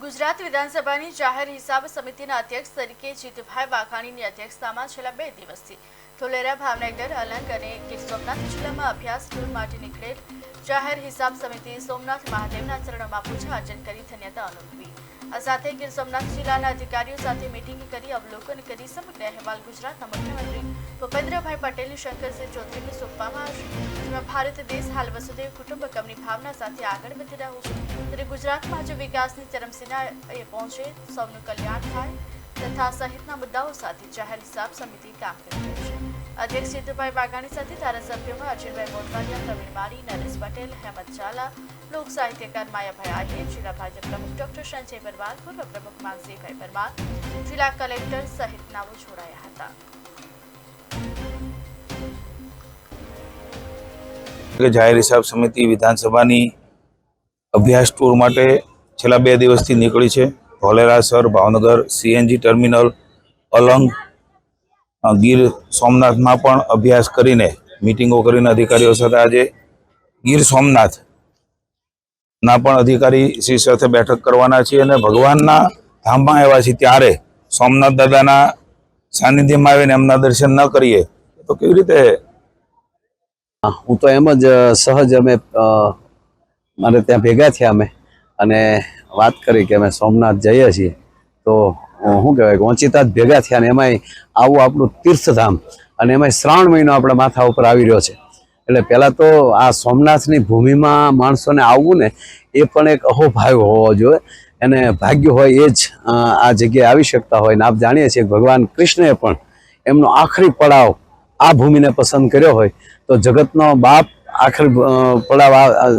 ગુજરાત વિધાનસભાની જાહેર હિસાબ સમિતિના અધ્યક્ષ તરીકે જીતુભાઈ વાઘાણીની અધ્યક્ષતામાં છેલ્લા બે દિવસથી ધોલેરા ભાવનગર અલંગ અને ગીર સોમનાથ જિલ્લામાં અભ્યાસ ટૂર માટે નીકળેલ જાહેર હિસાબ સમિતિ સોમનાથ મહાદેવના ચરણોમાં પૂજા અર્ચન કરી ધન્યતા અનુભવી. આ સાથે ગીર સોમનાથ જિલ્લાના અધિકારીઓ સાથે મિટિંગ કરી અવલોકન કરી સમગ્ર અહેવાલ ગુજરાતના મુખ્યમંત્રી ભૂપેન્દ્રભાઈ પટેલ, શંકરસિંહ ચૌધરીને સોંપવામાં આવશે. જેમાં ભારત, દેશ, હાલ વસુદેવ કુટુંબકમની ભાવના સાથે આગળ વધી રહ્યો છે. ત્યારે ગુજરાતમાં આજે વિકાસની ચરમસીમાએ પહોંચે, સૌનું કલ્યાણ થાય તથા સહિતના મુદ્દાઓ સાથે જાહેર હિસાબ સમિતિ કામ કરી રહી છે. અધ્યક્ષ જીતુભાઈ વાઘાણી સાથે ધારાસભ્યોમાં અર્જુનભાઈ મોટવાડિયા, પ્રવીણ માળી નરેશ પટેલ, હેમંત ઝાલા, લોક સાહિત્યકાર માયાભાઈ આહીર, જિલ્લા ભાજપ પ્રમુખ ડોક્ટર સંજય પરમાર, પૂર્વ પ્રમુખ માનસીભાઈ પરમાર, જિલ્લા કલેક્ટર સહિતનાઓ જોડાયા હતા. કે જાહેર હિસાબ સમિતિ વિધાનસભાની અભ્યાસ ટૂર માટે છેલ્લા બે દિવસથી નીકળી છે. ધોલેરાસર ભાવનગર સીએનજી ટર્મિનલ, અલંગ ગીર સોમનાથમાં પણ અભ્યાસ કરીને મિટિંગો કરીને અધિકારીઓ સાથે આજે ગીર સોમનાથ ના પણ અધિકારી શ્રી સાથે બેઠક કરવાના છીએ અને ભગવાનના ધામમાં આવ્યા છીએ ત્યારે સોમનાથ દાદાના સાનિધ્યમાં આવીને એમના દર્શન ન કરીએ, તો કેવી રીતે હું તો એમ જ સહજ અમે મારે ત્યાં ભેગા થયા અમે અને વાત કરી કે અમે સોમનાથ જઈએ છીએ. તો શું કહેવાય વંચિતા જ ભેગા થયા ને એમાંય આવું આપણું તીર્થધામ અને એમાંય શ્રાવણ મહિનો આપણા માથા ઉપર આવી રહ્યો છે. એટલે પહેલાં તો આ સોમનાથની ભૂમિમાં માણસોને આવવું ને એ પણ એક અહોભાવ હોવો જોઈએ. એને ભાગ્ય હોય એ જ આ જગ્યાએ આવી શકતા હોય ને આપ જાણીએ છીએ ભગવાન કૃષ્ણએ પણ એમનો આખરી પડાવ આ ભૂમિને પસંદ કર્યો હોય તો જગતનો બાપ આખરી પડાવ આ-